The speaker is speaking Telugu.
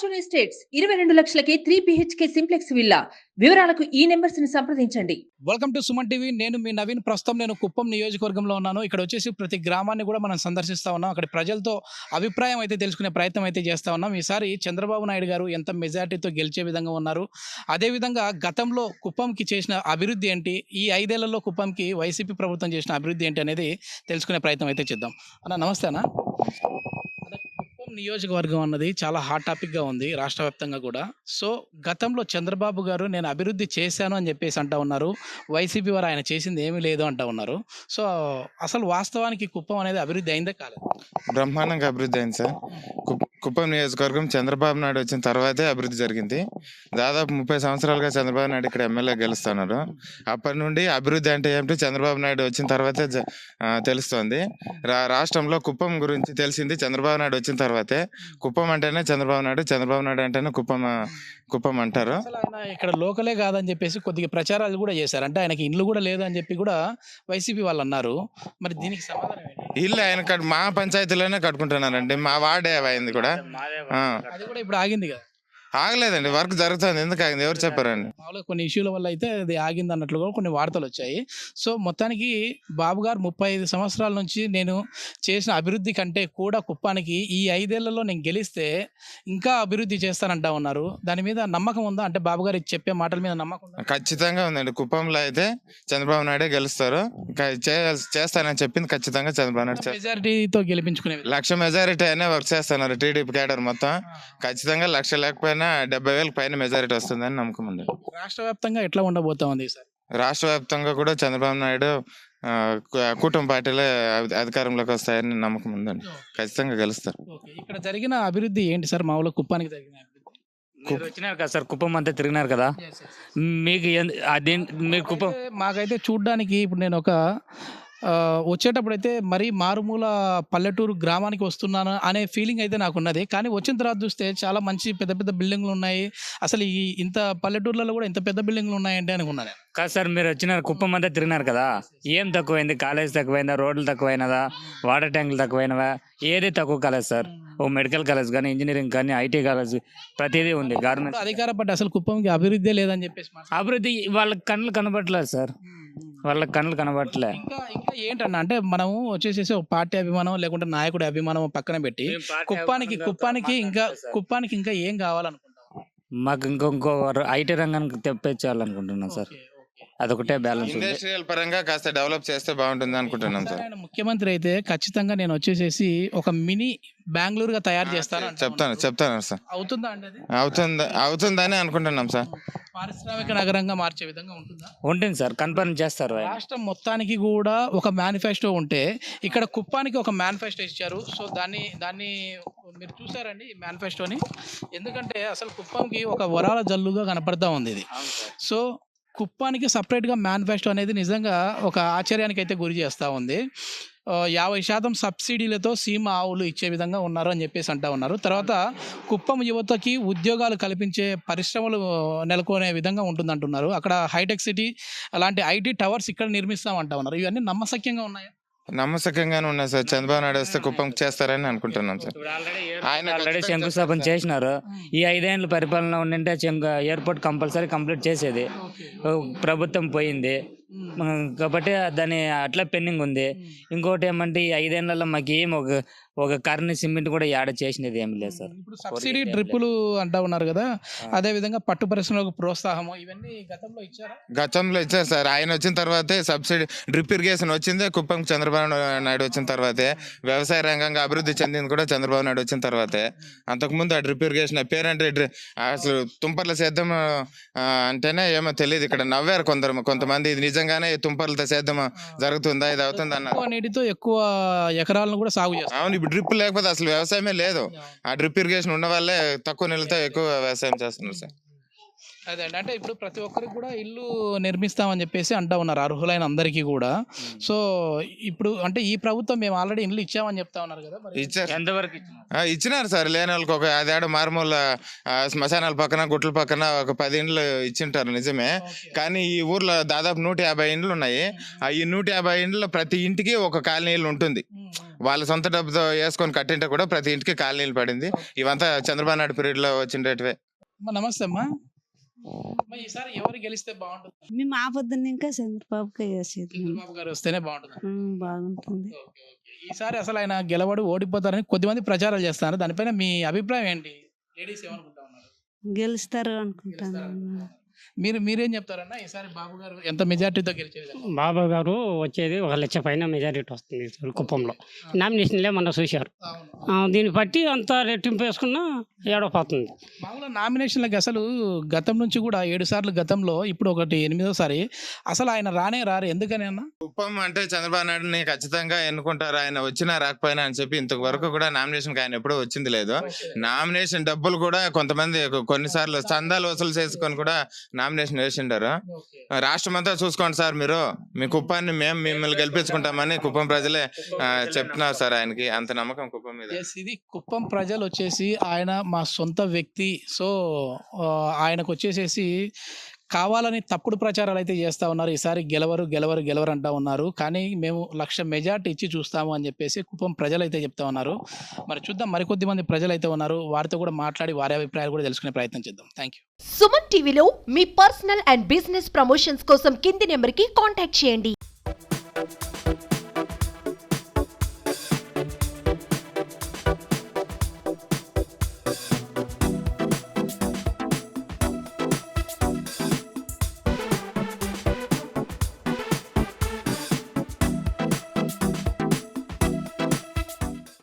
ఫార్చ్యూన్ ఎస్టేట్స్ ఇరవై రెండు లక్షలకే త్రీ బిహెచ్కే సింప్లెక్స్ విల్లా వివరాలకు ఈ నెంబర్స్ని సంప్రదించండి. వెల్కమ్ టు సుమన్ టీవీ నేను మీ నవీన్. ప్రస్తుతం నేను కుప్పం నియోజకవర్గంలో ఉన్నాను. ఇక్కడ వచ్చేసి ప్రతి గ్రామాన్ని కూడా మనం సందర్శిస్తా ఉన్నాం. అక్కడ ప్రజలతో అభిప్రాయం అయితే తెలుసుకునే ప్రయత్నం అయితే చేస్తా ఉన్నాం. ఈసారి చంద్రబాబు నాయుడు గారు ఎంత మెజార్టీతో గెలిచే విధంగా ఉన్నారు. అదేవిధంగా గతంలో కుప్పంకి చేసిన అభివృద్ధి ఏంటి? ఈ ఐదేళ్ళలో కుప్పంకి వైసీపీ ప్రభుత్వం చేసిన అభివృద్ధి ఏంటి అనేది తెలుసుకునే ప్రయత్నం అయితే చేద్దాం. అన్న నమస్తే అన్న. నియోజకవర్గం అన్నది చాలా హాట్ టాపిక్గా ఉంది రాష్ట్ర వ్యాప్తంగా కూడా. సో గతంలో చంద్రబాబు గారు నేను అభివృద్ధి చేశాను అని చెప్పేసి అంటా ఉన్నారు. వైసీపీ వారు ఆయన చేసింది ఏమీ లేదు అంటా ఉన్నారు. సో అసలు వాస్తవానికి కుప్పం అనేది అభివృద్ధి అయిందే కాలేదు? బ్రహ్మాండంగా అభివృద్ధి అయింది సార్. కుప్పం నియోజకవర్గం చంద్రబాబు నాయుడు వచ్చిన తర్వాతే అభివృద్ధి జరిగింది. దాదాపు ముప్పై సంవత్సరాలుగా చంద్రబాబు నాయుడు ఇక్కడ ఎమ్మెల్యే గెలుస్తున్నారు అప్పటి నుండి అభివృద్ధి అంటే ఏమిటో చంద్రబాబు నాయుడు వచ్చిన తర్వాతే తెలుస్తోంది. రా రాష్ట్రంలో కుప్పం గురించి తెలిసింది చంద్రబాబు నాయుడు వచ్చిన తర్వాత. కుప్పం అంటేనే చంద్రబాబు నాయుడు చంద్రబాబు నాయుడు అంటేనే కుప్పం కుప్పం అంటారు. ఇక్కడ లోకలే కాదని చెప్పేసి కొద్దిగా ప్రచారాలు కూడా చేశారు. అంటే ఆయనకి ఇల్లు కూడా లేదు అని చెప్పి కూడా వైసీపీ వాళ్ళు అన్నారు. మరి దీనికి సమాధానం ఇల్లు ఆయన మా పంచాయతీలోనే కట్టుకుంటున్నారండి. మా వార్డే అయింది కూడా. అది కూడా ఇప్పుడు ఆగింది కదా. ఆగలేదండి వర్క్ జరుగుతుంది. ఎందుకు ఆగింది? ఎవరు చెప్పారండి? మామూలుగా కొన్ని ఇష్యూల వల్ల అయితే అది ఆగింది అన్నట్లు కూడా కొన్ని వార్తలు వచ్చాయి. సో మొత్తానికి బాబు గారు ముప్పై ఐదు సంవత్సరాల నుంచి నేను చేసిన అభివృద్ధి కంటే కూడా కుప్పానికి ఈ ఐదేళ్ళలో నేను గెలిస్తే ఇంకా అభివృద్ధి చేస్తానంటా ఉన్నారు. దాని మీద నమ్మకం ఉందా? అంటే బాబు గారు చెప్పే మాటల మీద నమ్మకం ఉందా? ఖచ్చితంగా ఉందండి. కుప్పంలో అయితే చంద్రబాబు నాయుడే గెలుస్తారు. చేస్తానని చెప్పింది ఖచ్చితంగా చంద్రబాబు నాయుడు. మెజారిటీతో గెలిపించుకునే. లక్ష మెజారిటీ అయినా వర్క్ చేస్తున్నారు టీడీపీ కేడర్ మొత్తం. ఖచ్చితంగా లక్ష లేకపోయినా డెబ్బై వేలకు పైన మెజారిటీ వస్తుందని నమ్మకం ఉంది. రాష్ట్ర వ్యాప్తంగా ఎట్లా ఉండబోతా ఉంది సార్? రాష్ట్ర వ్యాప్తంగా కూడా చంద్రబాబు నాయుడు ఆ, కు- కూటమి పార్టీలే అధి- అధికారంలోకి వస్తాయని నమ్మకం ఉందండి ఖచ్చితంగా గెలుస్తారు. ఓకే. ఇక్కడ జరిగిన అభివృద్ధి ఏంటి సార్? మామూలుగా కుప్పానికి జరిగిన అభివృద్ధి. మీరు వచ్చినారు కదా సార్? కుప్పం అంతా తిరిగినారు కదా? మీకు ఎన్- అదే మీరు కుప్పం మాకైతే చూడ్డానికి ఇప్పుడు నేను ఒక వచ్చేటప్పుడు అయితే మరీ మారుమూల పల్లెటూరు గ్రామానికి వస్తున్నాను అనే ఫీలింగ్ అయితే నాకు ఉన్నది కానీ వచ్చిన తర్వాత చూస్తే చాలా మంచి పెద్ద పెద్ద బిల్డింగ్లు ఉన్నాయి. అసలు ఈ ఇంత పల్లెటూర్లలో కూడా ఇంత పెద్ద బిల్డింగ్లు ఉన్నాయంటే అనుకున్నాను నేను. కాదు సార్ మీరు వచ్చినారు కుప్పం అంతా తిరిగినారు కదా? ఏం తక్కువైంది? కాలేజ్ తక్కువైందా? రోడ్లు తక్కువైనదా? వాటర్ ట్యాంకులు తక్కువైనవా? ఏది తక్కువ కాలేదు సార్. ఓ మెడికల్ కాలేజ్ కానీ ఇంజనీరింగ్ కానీ ఐటీ కాలేజ్ ప్రతిదీ ఉంది. గవర్నమెంట్ అధికార పట్టి అసలు కుప్పంకి అభివృద్ధి లేదని చెప్పేసి అభివృద్ధి వాళ్ళ కళ్ళు కనబడట్లేదు సార్. వాళ్ళ కళ్ళు కనబడట్లే. ఇంకా ఇంకా ఏంటన్నా అంటే మనము వచ్చేసేసి ఒక పార్టీ అభిమానం లేకుంటే నాయకుడి అభిమానం పక్కన పెట్టి కుప్పానికి కుప్పానికి ఇంకా కుప్పానికి ఇంకా ఏం కావాలనుకుంటాం మాకు ఇంకో ఇంకో ఐటీ రంగానికి తెప్పించాలనుకుంటున్నాం సార్. అదొకటే బ్యాలెన్స్ ఇండస్ట్రియల్ పరంగా కాస్త డెవలప్ చేస్తే బాగుంటుంది అనుకుంటున్నాం సార్. ఆయన ముఖ్యమంత్రి అయితే ఖచ్చితంగా నేను వచ్చేసేసి ఒక మినీ బెంగళూరు గా తయారు చేస్తాను చెప్తాను. చెప్తాను సార్. అవుతుందా అండి అది? అవుతుంది అవుతుందని అనుకుంటున్నాం సార్. పారిశ్రామిక నగరంగా మార్చే విధంగా ఉంటుందా? ఉంటుంది సార్ కన్ఫర్మ్ చేస్తారు. రాష్ట్రం మొత్తానికి కూడా ఒక మేనిఫెస్టో ఉంటే ఇక్కడ కుప్పానికి ఒక మేనిఫెస్టో ఇచ్చారు. సో దాన్ని దాన్ని మీరు చూసారండి ఈ మేనిఫెస్టోని ఎందుకంటే అసలు కుప్పంకి ఒక వరాల జల్లుగా కనపడతా ఉంది ఇది. సో కుప్పానికి సపరేట్గా మేనిఫెస్టో అనేది నిజంగా ఒక ఆశ్చర్యానికి అయితే గురి చేస్తూ ఉంది. యాభై శాతం సబ్సిడీలతో సీమ ఆవులు ఇచ్చే విధంగా ఉన్నారు అని చెప్పేసి అంటా ఉన్నారు. తర్వాత కుప్పం యువతకి ఉద్యోగాలు కల్పించే పరిశ్రమలు నెలకొనే విధంగా ఉంటుంది అంటున్నారు అక్కడ హైటెక్ సిటీ అలాంటి ఐటీ టవర్స్ ఇక్కడ నిర్మిస్తామంటా ఉన్నారు. ఇవన్నీ నమ్మశక్యంగా ఉన్నాయా? నమ్మసకంగానే ఉన్నాయి సార్. చంద్రబాబు నాయుడు వస్తే కుప్పం చేస్తారని అనుకుంటున్నాం సార్. ఆయన ఆల్రెడీ శంకుస్థాపన. చేసినారు. ఈ ఐదేళ్ళ పరిపాలన ఉండింటే శంకు ఎయిర్పోర్ట్ కంపల్సరీ కంప్లీట్ చేసేది. ప్రభుత్వం పోయింది. కాబట్టి దాని అట్లా పెండింగ్ ఉంది. ఇంకోటి ఏమంటే ఈ ఐదేళ్ళలో మాకు ఏం ఒక ఒక కర్ని సిమెంట్ కూడా యాడ్ చేసినది ఏం లేదు సార్. ఇప్పుడు సబ్సిడీ డ్రిప్పులు అంటా ఉన్నారు కదా అదే విధంగా పట్టు పరిశ్రమలకు ప్రోత్సాహము ఇవన్నీ గతంలో ఇచ్చారా? గతంలో ఇచ్చారు సార్. ఆయన వచ్చిన తర్వాతే సబ్సిడీ డ్రిప్ ఇరిగేషన్ వచ్చిందే కుప్పం చంద్రబాబు నాయుడు వచ్చిన తర్వాతే వ్యవసాయ రంగంగా అభివృద్ధి చెందింది కూడా చంద్రబాబు నాయుడు వచ్చిన తర్వాతే. అంతకుముందు ఆ డ్రిప్ ఇరిగేషన్ పేరంటే అసలు తుంపర్ల సేద్యం అంటేనే ఏమో తెలియదు ఇక్కడ. నవ్వారు కొందరు కొంతమంది ఇది నిజంగానే తుంపర్లతో సేద్యం జరుగుతుందా ఇది అవుతుంది నీటితో ఎక్కువ ఎకరాలను కూడా సాగు చేస్తారు అవును డ్రిప్ లేకపోతే అసలు వ్యవసాయమే లేదు. ఆ డ్రిప్ ఇరిగేషన్ ఉన్న వాళ్ళే తక్కువ నీళ్ళతో ఎక్కువ వ్యవసాయం చేస్తున్నారు సార్. అదే అండి. అంటే ఇప్పుడు ప్రతి ఒక్కరికి కూడా ఇల్లు నిర్మిస్తామని చెప్పేసి అంటా ఉన్నారు అర్హులైన అందరికీ కూడా. సో ఇప్పుడు అంటే ఈ ప్రభుత్వం మేము ఆల్రెడీ ఇల్లు ఇచ్చామని చెప్తా ఉన్నారు కదా మరి? ఇచ్చారు. ఎంతవరకు ఇచ్చినారు? ఆ, ఇచ్చినారు సార్. లేని వాళ్ళకి ఒక అదేడ మారుమూల ఆ, శ్మశానాల పక్కన గుట్ల పక్కన ఒక పది ఇండ్లు ఇచ్చింటారు నిజమే. కానీ ఈ ఊర్లో దాదాపు నూట యాభై ఇండ్లు ఉన్నాయి. ఆ ఈ నూట యాభై ఇండ్లు ప్రతి ఇంటికి ఒక కాలనీ ఇల్లు ఉంటుంది. వాళ్ళ సొంత డబ్బుతో వేసుకొని కట్టింటే కూడా ప్రతి ఇంటికి కాలనీలు పడింది. ఇవంతా చంద్రబాబు నాయుడు పీరియడ్లో వచ్చిండేటివే. అమ్మా, నమస్తే అమ్మా, ఈసారి ఎవరు గెలిస్తే బాగుంటుంది మేము ఆ పొద్దున్న ఇంకా చంద్రబాబుకే చేసేది. చంద్రబాబు గారు వస్తేనే బాగుంటుంది. బాగుంటుంది. ఈసారి అసలు ఆయన గెలవడు ఓడిపోతారని కొద్దిమంది ప్రచారాలు చేస్తున్నారు. దానిపైన మీ అభిప్రాయం ఏంటి? లేడీస్ ఏమనుకుంటా ఉన్నారు? గెలుస్తారు అనుకుంటాను. మీరు మీరేం చెప్తారన్నా? ఈసారి బాబు గారు ఎంత మెజార్టీతో గెలిచే విధంగా బాబా గారు వచ్చేది ఒక లక్ష పైన మెజారిటీ వస్తుంది ఈసారి కుప్పంలో. నామినేషన్లే మొన్న చూశారు. దీన్ని బట్టి అంత రెట్టింపు వేసుకున్నా ఏడవపోతుంది. మామూలుగా నామినేషన్లకు అసలు గతం నుంచి కూడా ఏడు సార్లు గతంలో ఇప్పుడు ఒకటి ఎనిమిదోసారి అసలు ఆయన రానే రారు. ఎందుకని అన్న? కుప్పం అంటే చంద్రబాబు నాయుడుని ఖచ్చితంగా ఎన్నుకుంటారు. ఆయన వచ్చినా రాకపోయినా అని చెప్పి ఇంతవరకు కూడా నామినేషన్ ఆయన ఎప్పుడూ వచ్చింది లేదు. నామినేషన్ డబ్బులు కూడా కొంతమంది కొన్నిసార్లు చందాలు వసూలు చేసుకొని కూడా నామినేషన్ వేసిండారు. రాష్ట్రం అంతా చూసుకోండి సార్ మీరు. మీ కుప్పాన్ని మేము మిమ్మల్ని గెలిపించుకుంటామని కుప్పం ప్రజలే చెప్తున్నారు సార్ ఆయనకి. అంత నమ్మకం కుప్పం మీద. ఇది కుప్పం ప్రజలు వచ్చేసి ఆయన మా సొంత వ్యక్తి. సో ఆయనకు వచ్చేసేసి కావాలని తప్పుడు ప్రచారాలు అయితే చేస్తూ ఉన్నారు. ఈసారి గెలవరు గెలవరు గెలవరు అంటా ఉన్నారు. కానీ మేము లక్ష మెజార్టీ ఇచ్చి చూస్తాము అని చెప్పేసి కుప్పం ప్రజలు అయితే చెప్తా ఉన్నారు. మరి చూద్దాం మరికొద్ది మంది ప్రజలు అయితే ఉన్నారు. వారితో కూడా మాట్లాడి వారి అభిప్రాయాలు కూడా తెలుసుకునే ప్రయత్నం చేద్దాం. థ్యాంక్ యూ సుమన్ టీవీలో మీ పర్సనల్ అండ్ బిజినెస్ ప్రమోషన్స్ కోసం కింది నెంబర్కి కాంటాక్ట్ చేయండి.